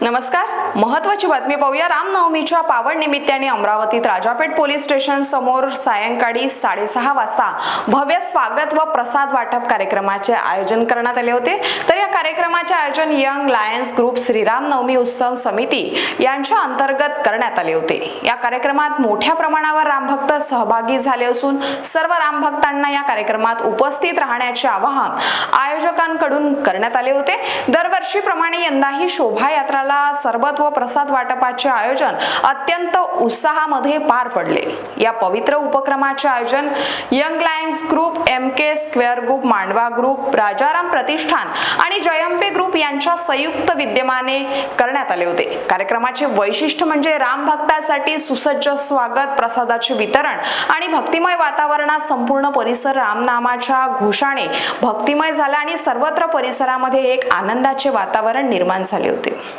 नमस्कार. महत्वाची बातमी पाहूया. रामनवमीच्या पावन निमित्ताने अमरावतीत राजापेठ पोलीस स्टेशन समोर सायंकाळी साडेसहा वाजता भव्य स्वागत व प्रसाद वाटप कार्यक्रमाचे आयोजन करण्यात आले होते. तर या कार्यक्रमाचे आयोजन Young Lions Group Shriram Navami उत्सव समिती यांच्या अंतर्गत करण्यात आले होते. या कार्यक्रमात मोठ्या प्रमाणावर रामभक्त सहभागी झाले असून सर्व रामभक्तांना या कार्यक्रमात उपस्थित राहण्याचे आवाहन आयोजकांकडून करण्यात आले होते. दरवर्षीप्रमाणे यंदाही शोभायात्राला सरबत व प्रसाद वाटपाचे आयोजन अत्यंत उत्साहामध्ये पार पडले. या पवित्र उपक्रमाचे आयोजन Young Lions Group M K Square Group Mandwa Group Rajaram Pratishthan आणि जयंपे ग्रुप यांच्या संयुक्त विद्यमाने करण्यात आले होते. कार्यक्रमाचे वैशिष्ट्य म्हणजे राम भक्तासाठी सुसज्ज स्वागत प्रसादाचे वितरण आणि भक्तिमय वातावरणात संपूर्ण परिसर रामनामाच्या घोषाने भक्तिमय झाला आणि सर्वत्र परिसरामध्ये एक आनंदाचे वातावरण निर्माण झाले होते.